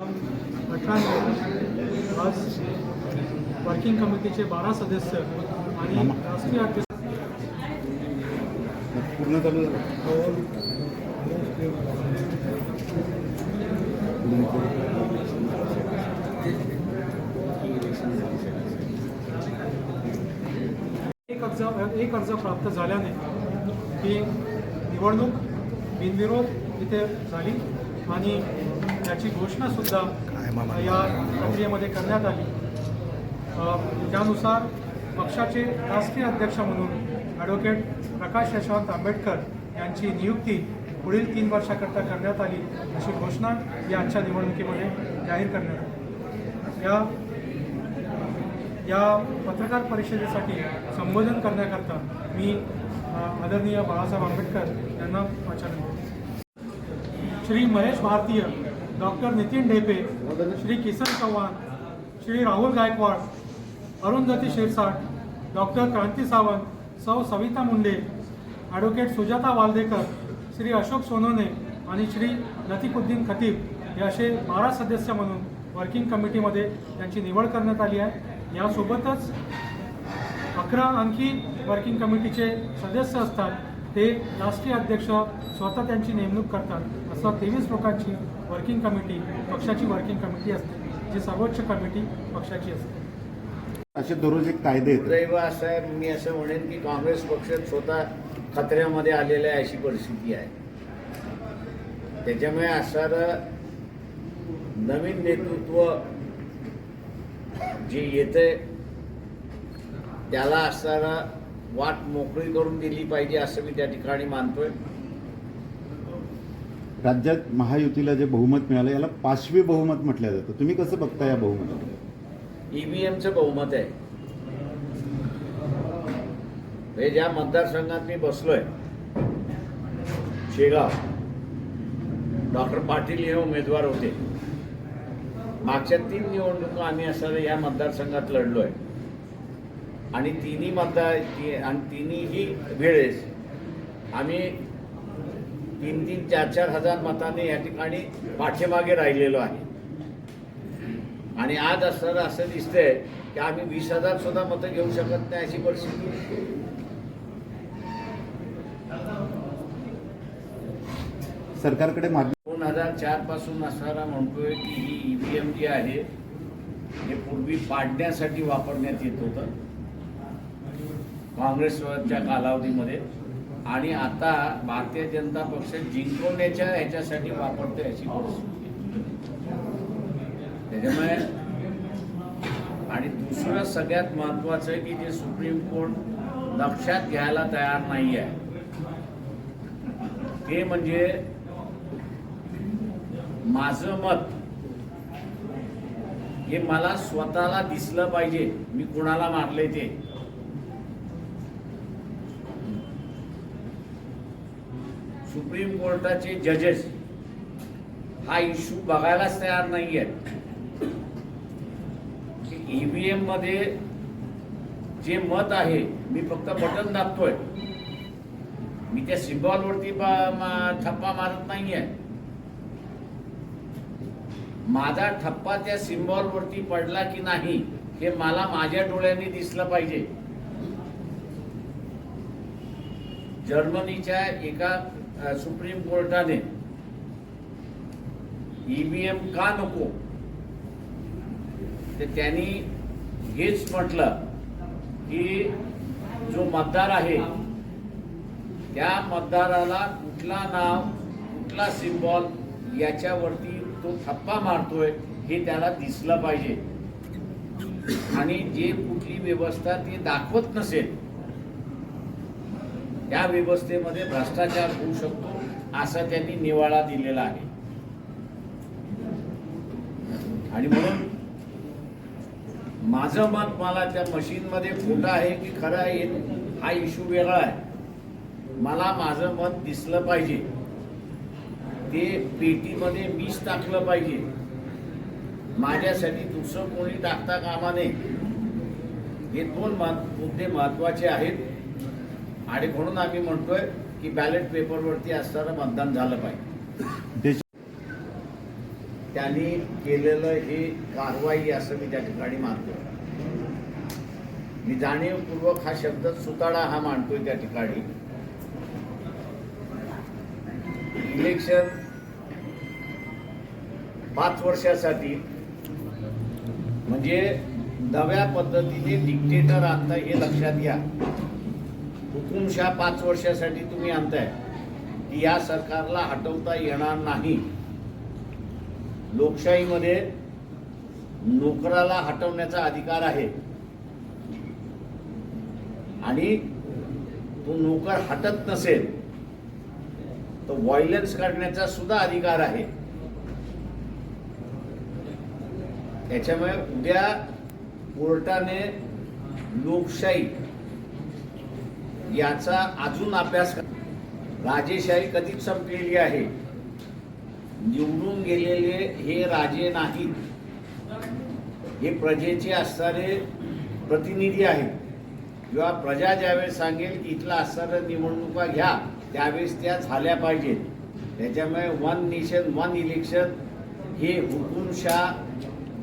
अठरा मे आज वर्किंग कमिटीचे बारा सदस्य आणि राष्ट्रीय अध्यक्ष पूर्ण चालू एक अर्ज एक अर्ज प्राप्त झाल्याने ही निवडणूक बिनविरोध इथे झाली आणि त्याची घोषणासुद्धा या प्रक्रियेमध्ये करण्यात आली. त्यानुसार पक्षाचे राष्ट्रीय अध्यक्ष म्हणून ॲडव्होकेट प्रकाश यशवंत आंबेडकर यांची नियुक्ती पुढील तीन वर्षाकरता करण्यात आली अशी घोषणा या आजच्या निवडणुकीमध्ये जाहीर करण्यात आली. या या पत्रकार परिषदेसाठी संबोधन करण्याकरता मी आदरणीय बाळासाहेब आंबेडकर यांना वाचन करतो Shri Mahesh Bharatiya doctor Nitin Dhepe Shri Kisan Chavan Shri Rahul Gaikwad Arundhati Shirsat doctor Kranti Sawant Sau Savita Munde advocate Sujata Waldekar Shri Ashok Sonone आणि श्री लतिकुद्दीन खतीब हे असे बारा सदस्य म्हणून वर्किंग कमिटीमध्ये त्यांची निवड करण्यात आली आहे. यासोबतच अकरा आणखी वर्किंग कमिटीचे सदस्य असतात. ते राष्ट्रीय अध्यक्ष स्वतः त्यांची नेमणूक करतात. असं तेवीस लोकांची वर्किंग कमिटी पक्षाची वर्किंग कमिटी असते जी सर्वोच्च कमिटी पक्षाची असते. असे दररोज एक कायदे दैव असं आहे मी असं म्हणेन की काँग्रेस पक्ष स्वतः खतऱ्यामध्ये आलेला आहे अशी परिस्थिती आहे. त्याच्यामुळे असणारं नवीन नेतृत्व जे येतंय त्याला असणारा वाट मोकळी करून दिली पाहिजे असं मी त्या ठिकाणी मानतोय. राज्यात महायुतीला जे बहुमत मिळालं याला पाचवी बहुमत म्हटलं जातं. तुम्ही कसं बघता या बहुमत ईव्हीएमचं बहुमत आहे. हे ज्या मतदारसंघात मी बसलोय शेगाव डॉक्टर पाटील हे उमेदवार होते. मागच्या तीन निवडणुका आम्ही असणाऱ्या या मतदारसंघात लढलोय. आणि तिन्ही मतदार आणि तिन्ही वेळेस आम्ही तीन तीन चार चार हजार मताने या ठिकाणी पाठीमागे राहिलेलो आहे आणि आज असताना असं दिसतंय की आम्ही वीस हजार सुद्धा मतं घेऊ शकत नाही अशी परिस्थिती. सरकारकडे दोन हजार चारपासून असणारा म्हणतोय की ही ईव्हीएम जी आहे हे पूर्वी पाडण्यासाठी वापरण्यात येत होतं काँग्रेसच्या कालावधीमध्ये. आणि आता भारतीय जनता पक्ष जिंकवण्याच्या ह्याच्यासाठी वापरतोय अशी त्याच्यामुळे आणि दुसरं सगळ्यात महत्वाचं आहे की जे सुप्रीम कोर्ट लक्षात घ्यायला तयार नाही आहे ते म्हणजे माझं मत हे मला स्वतःला दिसलं पाहिजे. मी कुणाला मारले ते? सुप्रीम कोर्टाचे जजेस हा इश्यू बघायलाच तयार नाही आहेत ईव्हीएममध्ये जे मत आहे मी फक्त बटन दाबतोय. मी त्या सिम्बॉलवरती बा- ठप्पा मारत नाहीये. माझा ठप्पा त्या सिम्बॉलवरती पडला की नाही हे मला माझ्या डोळ्यांनी दिसलं पाहिजे. जर्मनीच्या एका सुप्रीम कोर्टाने ईव्हीएम का नको? तर त्यांनी हेच म्हटलं की जो मतदार आहे त्या मतदाराला कुठला नाव कुठला सिम्बॉल याच्यावरती तो थप्पा मारतोय हे त्याला दिसलं पाहिजे. आणि जे कुठली व्यवस्था ते दाखवत नसेल त्या व्यवस्थेमध्ये भ्रष्टाचार होऊ शकतो असा त्यांनी निवाळा दिलेला आहे. आणि म्हणून माझं मत मला त्या मशीनमध्ये खोटं आहे की खरं आहे हा इश्यू वेगळा आहे. मला माझं मत दिसलं पाहिजे. ते पेटीमध्ये मीच टाकलं पाहिजे. माझ्यासाठी दुसरं कोणी टाकता कामा नये. हे दोन मुद्दे महत्त्वाचे आहेत. आणि म्हणून आम्ही म्हणतोय की बॅलेट पेपरवरती असताना मतदान झालं पाहिजे. त्यांनी केलेलं हे कारवाई असं मी त्या ठिकाणी मानतो मी जाणीवपूर्वक हा शब्द सुताडा हा मांडतोय त्या ठिकाणी. इलेक्शन पाच वर्षासाठी म्हणजे नव्या पद्धतीने डिक्टेटर आणता हे लक्षात घ्या. हुकुमशाह पाच वर्षासाठी तुम्ही आणताय. की या सरकारला हटवता येणार नाही. लोकशाहीमध्ये नोकराला हटवण्याचा अधिकार आहे. आणि तो नोकर हटत नसेल तर व्हायलन्स करण्याचा सुद्धा अधिकार आहे. त्याच्यामुळे उद्या कोर्टाने लोकशाही याचा अजून अभ्यास कर- राजेशाही कधीच संपलेली आहे. निवडून गेलेले हे राजे नाहीत. हे प्रजेचे असणारे प्रतिनिधी आहेत. किंवा प्रजा ज्यावेळेस सांगेल की इथला असणाऱ्या निवडणुका घ्या त्यावेळेस त्या झाल्या पाहिजेत. त्याच्यामुळे वन नेशन वन इलेक्शन हे हुकुमशाह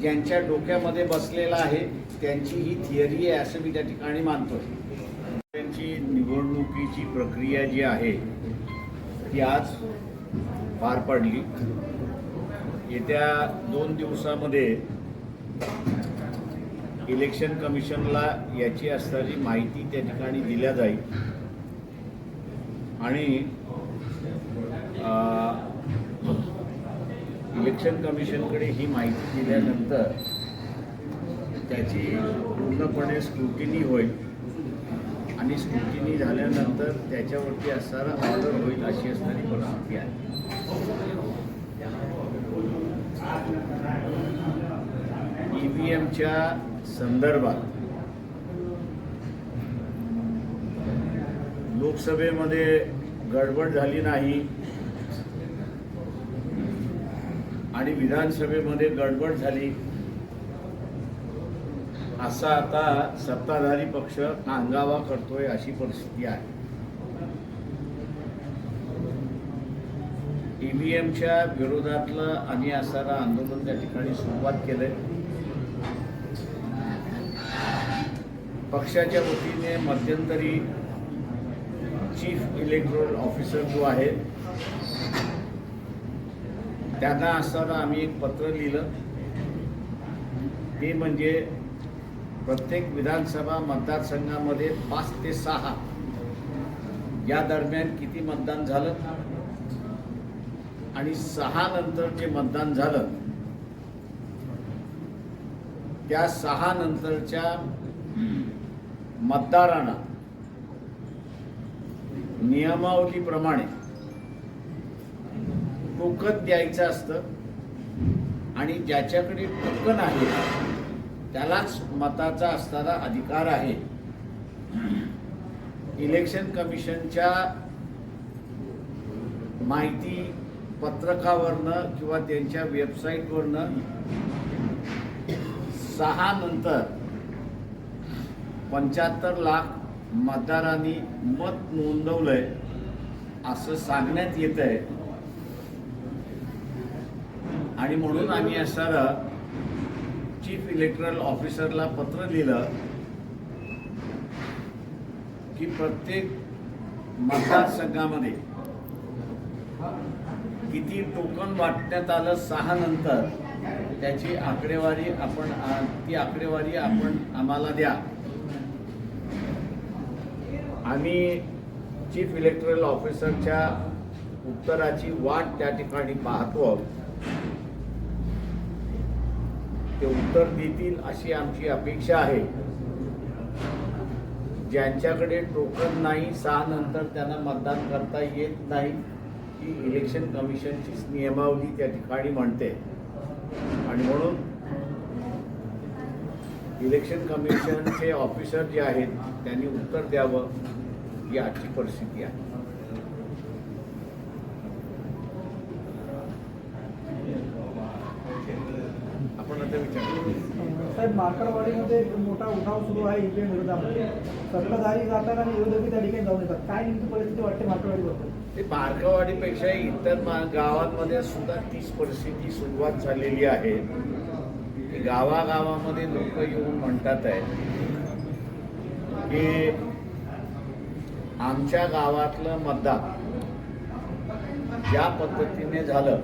ज्यांच्या डोक्यामध्ये बसलेलं आहे त्यांची ही थिअरी आहे असं मी त्या ठिकाणी मानतो निवडणुकीची प्रक्रिया जी आहे ती आज पार पडली. येत्या दोन दिवसामध्ये इलेक्शन कमिशनला याची असणारी माहिती त्या ठिकाणी दिल्या जाईल. आणि इलेक्शन कमिशनकडे ही माहिती दिल्यानंतर त्याची पूर्णपणे स्क्रुटिनी होईल. आणि स्क्रुटिनी झाल्यानंतर त्याच्यावरती असणारा ऑर्डर होईल अशी असणारी परिस्थिती आहे. ई व्ही एमच्या संदर्भात लोकसभेमध्ये गडबड झाली नाही आणि विधानसभेमध्ये गडबड झाली. असा आता सत्ताधारी पक्ष अंगावा करतोय अशी परिस्थिती आहे. ईव्हीएमच्या विरोधातलं आणि असणारं आंदोलन त्या ठिकाणी सुरुवात केलंय. पक्षाच्या वतीने मध्यंतरी चीफ इलेक्ट्रोल ऑफिसर जो आहे त्यांना असताना आम्ही एक पत्र लिहिलं. ते म्हणजे प्रत्येक विधानसभा मतदारसंघामध्ये पाच ते सहा. या दरम्यान किती मतदान झालं? आणि सहा नंतर जे मतदान झालं त्या सहा नंतरच्या मतदारांना नियमावलीप्रमाणे टोकन द्यायचं असतं आणि ज्याच्याकडे टोकन आहे त्यालाच मताचा असणारा अधिकार आहे. इलेक्शन कमिशनच्या माहिती पत्रकावरनं किंवा त्यांच्या वेबसाईटवरनं सहा नंतर पंच्याहत्तर लाख मतदारांनी मत नोंदवलंय असं सांगण्यात येत आहे आणि म्हणून आम्ही असणारं चीफ इलेक्टरल ऑफिसरला पत्र लिहिलं की प्रत्येक मतदारसंघामध्ये किती टोकन वाटण्यात आलं सहा नंतर त्याची आकडेवारी आपण ती आकडेवारी आपण आम्हाला द्या. आम्ही चीफ इलेक्टरल ऑफिसरच्या उत्तराची वाट त्या ठिकाणी पाहतो. ते उत्तर देतील अशी आमची अपेक्षा आहे. ज्यांच्याकडे टोकन नाही सहा नंतर त्यांना मतदान करता येत नाही ही इलेक्शन कमिशनचीच नियमावली त्या ठिकाणी म्हणते. आणि म्हणून इलेक्शन कमिशनचे ऑफिसर जे आहेत त्यांनी उत्तर द्यावं ही आजची परिस्थिती आहे. आता विचार साहेब मार्कडवाडीमध्ये मोठा उठाव सुरू आहे ईव्हीएम विरोधामध्ये. सत्ताधारी जातात आणि विरोधकी त्या ठिकाणी जाऊन येतात. काय नेमकी परिस्थिती वाटते मार्कडवाडीबद्दल? ते इतर मा- गावांमध्ये सुद्धा तीच परिस्थिती सुरुवात झालेली आहे. की गावागावामध्ये लोक येऊन म्हणतात आहे की आमच्या गावातलं मतदान ज्या पद्धतीने झालं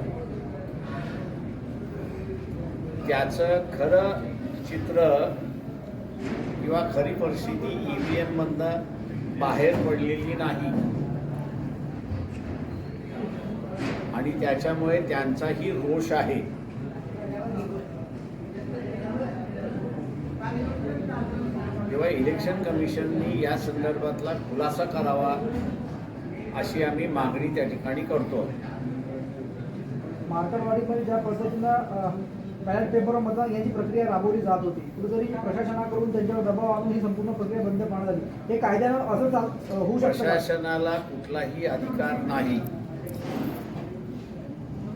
त्याचं खरं चित्र किंवा खरी परिस्थिती ई व्ही एममधनं बाहेर पडलेली नाही. आणि त्याच्यामुळे त्यांचाही रोष आहे. तेव्हा इलेक्शन कमिशननी या संदर्भातला खुलासा करावा अशी आम्ही मागणी त्या ठिकाणी करतो. मार्कडवाडीमध्ये ज्या पद्धतीनं बॅलेट पेपर मतदान याची प्रक्रिया राबवली जात होती. कुठेतरी प्रशासनाकडून त्यांच्यावर दबाव आणून ही संपूर्ण प्रक्रिया बंद पाहण्यात आली. हे कायद्यानं असं होऊ शकतं प्रशासनाला कुठलाही अधिकार नाही.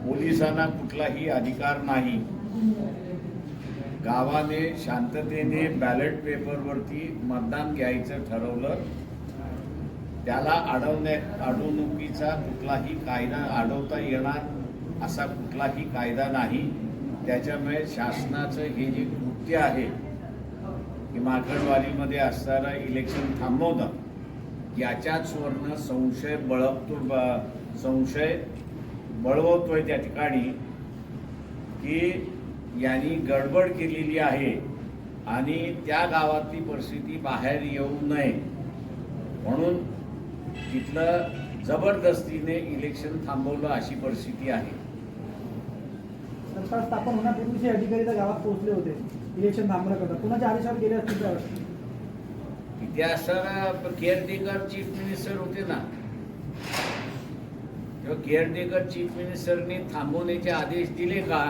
पोलिसांना कुठलाही अधिकार नाही. गावाने शांततेने बॅलेट पेपरवरती मतदान घ्यायचं ठरवलं. त्याला अडवण्या अडवणुकीचा कुठलाही कायदा अडवता येणार असा कुठलाही कायदा नाही. त्याच्यामुळे शासनाचं हे जे कृत्य आहे की माकडवाडीमध्ये असणारं इलेक्शन थांबवणं याच्याच वरनं संशय बळवतो ब- संशय बळवतोय त्या ठिकाणी की यांनी गडबड केलेली आहे आणि त्या गावातली परिस्थिती बाहेर येऊ नये. म्हणून तिथलं जबरदस्तीने इलेक्शन थांबवलं अशी परिस्थिती आहे. सरकार स्थापन होण्यापूर्वीच हे अधिकारी त्या गावात पोहोचले होते. इलेक्शन थांबण्याकरता कुणाच्या आदेशावर गेले असतील तिथे असणारा केअरटेकर चीफ मिनिस्टर होते ना. तेव्हा केअरटेकर चीफ मिनिस्टरनी थांबवण्याचे आदेश दिले का?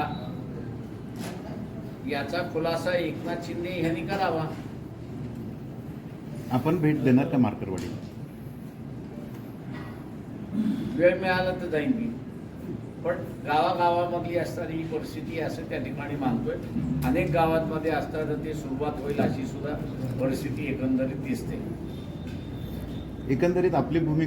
याचा खुलासा एकनाथ शिंदे यांनी करावा. आपण भेट देणार का मार्करवाडीला? वेळ मिळाला तर जाईन मी. पण गावागावामधली असणारी ही परिस्थिती असं त्या ठिकाणी मानतोय. अनेक गावांमध्ये असताना ते सुरुवात होईल अशी सुद्धा परिस्थिती एकंदरीत दिसते. एकंदरीत आपली भूमिका